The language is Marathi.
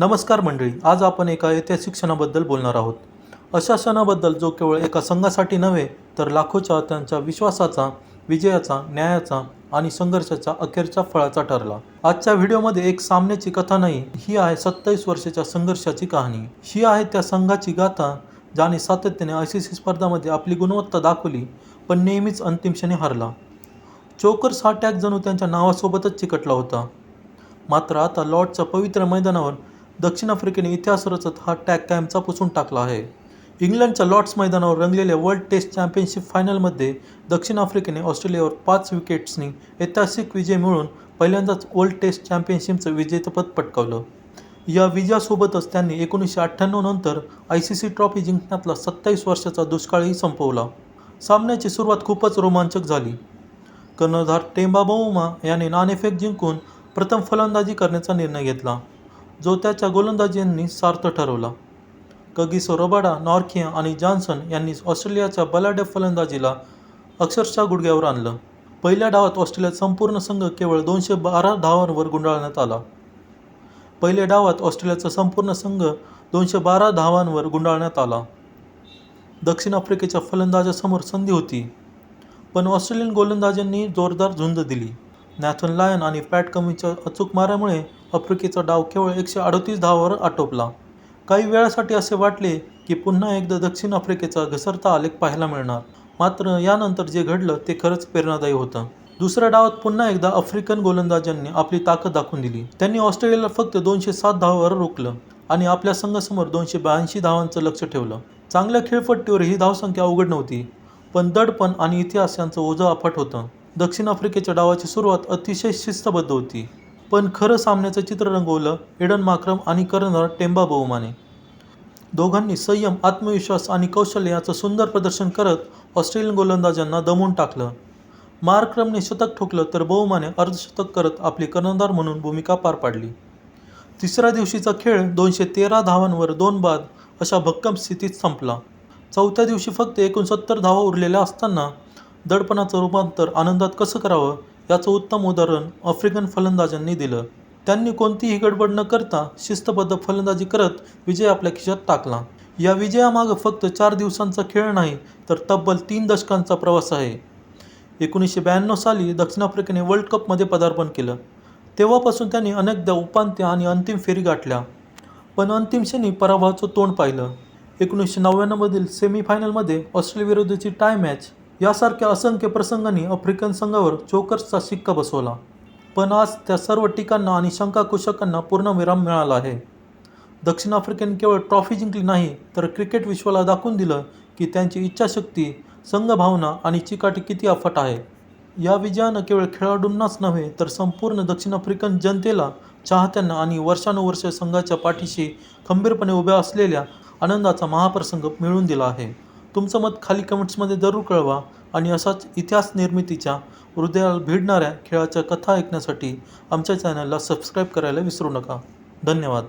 नमस्कार मंडळी आज आपण एका ऐतिहासिक क्षणाबद्दल बोलणार आहोत. अशा क्षणाबद्दल जो केवळ एका संघासाठी नव्हे तर लाखो चाहत्यांच्या विश्वासाचा विजयाचा न्यायाचा आणि संघर्षाच्या अखेरच्या फळाचा ठरला. आजच्या व्हिडिओमध्ये एक सामन्याची कथा नाही ही आहे सत्तावीस वर्षाच्या संघर्षाची कहाणी. ही आहे त्या संघाची गाथा ज्याने सातत्याने आय सी सी स्पर्धामध्ये आपली गुणवत्ता दाखवली पण नेहमीच अंतिम क्षणी हरला. चोकर्स हा टॅग जणू त्यांच्या नावासोबतच चिकटला होता. मात्र आता लॉर्डच्या पवित्र मैदानावर दक्षिण आफ्रिकेने इतिहास रचत हा टॅग कायमचा पुसून टाकला आहे. इंग्लंडच्या लॉर्ड्स मैदानावर रंगलेल्या वर्ल्ड टेस्ट चॅम्पियनशिप फायनलमध्ये दक्षिण आफ्रिकेने ऑस्ट्रेलियावर पाच विकेट्सनी ऐतिहासिक विजय मिळून पहिल्यांदाच वर्ल्ड टेस्ट चॅम्पियनशिपचं विजेतेपद पटकावलं. या विजयासोबतच त्यांनी एकोणीसशे अठ्ठ्याण्णव नंतर आय सी सी ट्रॉफी जिंकण्यातला सत्तावीस वर्षाचा दुष्काळही संपवला. सामन्याची सुरुवात खूपच रोमांचक झाली. कर्णधार टेंबा बहुमा याने नाणेफेक जिंकून प्रथम फलंदाजी करण्याचा निर्णय घेतला. जो त्याच्या गोलंदाजींनी सार्थ ठरवला. कगिसो रोबाडा नॉर्किया आणि जॉन्सन यांनी ऑस्ट्रेलियाच्या बलाढ्य फलंदाजीला अक्षरशः गुडघ्यावर आणलं. पहिल्या डावात ऑस्ट्रेलियात संपूर्ण संघ केवळ दोनशे बारा धावांवर गुंडाळण्यात आला. पहिल्या डावात ऑस्ट्रेलियाचा संपूर्ण संघ दोनशे बारा धावांवर गुंडाळण्यात आला. दक्षिण आफ्रिकेच्या फलंदाजासमोर संधी होती. पण ऑस्ट्रेलियन गोलंदाजांनी जोरदार झुंज दिली. नॅथन लायन आणि पॅट कमीच्या अचूक माऱ्यामुळे आफ्रिकेचा डाव केवळ एकशे अडतीस धावावर आटोपला. काही वेळासाठी असे वाटले की पुन्हा एकदा दक्षिण आफ्रिकेचा घसरता आलेख पाहायला मिळणार. मात्र यानंतर जे घडलं ते खरंच प्रेरणादायी होतं. दुसऱ्या डावात पुन्हा एकदा आफ्रिकन गोलंदाजांनी आपली ताकद दाखवून दिली. त्यांनी ऑस्ट्रेलियाला फक्त दोनशे सात धावावर रोखलं आणि आपल्या संघासमोर दोनशे ब्याऐंशी धावांचं लक्ष ठेवलं. चांगल्या खेळपट्टीवर ही धावसंख्या अवघड नव्हती पण दडपण आणि इतिहास यांचं ओझं अफाट होतं. दक्षिण आफ्रिकेच्या डावाची सुरुवात अतिशय शिस्तबद्ध होती. पण खरं सामन्याचं चित्र रंगवलं एडन माक्रम आणि कर्णधार टेंबा बहुमाने दोघांनी संयम आत्मविश्वास आणि कौशल्य याचं सुंदर प्रदर्शन करत ऑस्ट्रेलियन गोलंदाजांना दमवून टाकलं. मार्क्रमने शतक ठोकलं तर बहुमाने अर्धशतक करत आपली कर्णधार म्हणून भूमिका पार पाडली. तिसऱ्या दिवशीचा खेळ दोनशे तेरा धावांवर दोन बाद अशा भक्कम स्थितीत संपला. चौथ्या दिवशी फक्त एकोणसत्तर धावा उरलेल्या असताना दडपणाचं रूपांतर आनंदात कसं करावं याचं उत्तम उदाहरण आफ्रिकन फलंदाजांनी दिलं. त्यांनी कोणतीही गडबड न करता शिस्तबद्ध फलंदाजी करत विजय आपल्या खिशात टाकला. या विजयामागं फक्त चार दिवसांचा खेळ नाही तर तब्बल तीन दशकांचा प्रवास आहे. एकोणीसशे ब्याण्णव साली दक्षिण आफ्रिकेने वर्ल्ड कपमध्ये पदार्पण केलं. तेव्हापासून त्यांनी अनेकदा उपांत्य आणि अंतिम फेरी गाठल्या. पण अंतिम क्षणी पराभवाचं तोंड पाहिलं. एकोणीसशे नव्याण्णवमधील सेमीफायनलमध्ये ऑस्ट्रेलियाविरुद्धची टाय मॅच यासारख्या असंख्य प्रसंगांनी आफ्रिकन संघावर चोकर्सचा शिक्का बसवला. पण आज त्या सर्व टीकांना आणि शंकाकुशकांना पूर्ण विराम मिळाला आहे. दक्षिण आफ्रिकेने केवळ ट्रॉफी जिंकली नाही तर क्रिकेट विश्वाला दाखवून दिलं की त्यांची इच्छाशक्ती संघभावना आणि चिकाटी किती अफाट आहे. या विजयानं केवळ खेळाडूंनाच नव्हे तर संपूर्ण दक्षिण आफ्रिकन जनतेला चाहत्यांना आणि वर्षानुवर्ष संघाच्या पाठीशी खंबीरपणे उभ्या असलेल्या आनंदाचा महाप्रसंग मिळवून दिला आहे. तुमचं मत खाली कमेंट्समध्ये जरूर कळवा आणि असाच इतिहास निर्मितीच्या हृदयाला भिडणाऱ्या खेळाच्या कथा ऐकण्यासाठी आमच्या चॅनलला सबस्क्राईब करायला विसरू नका. धन्यवाद.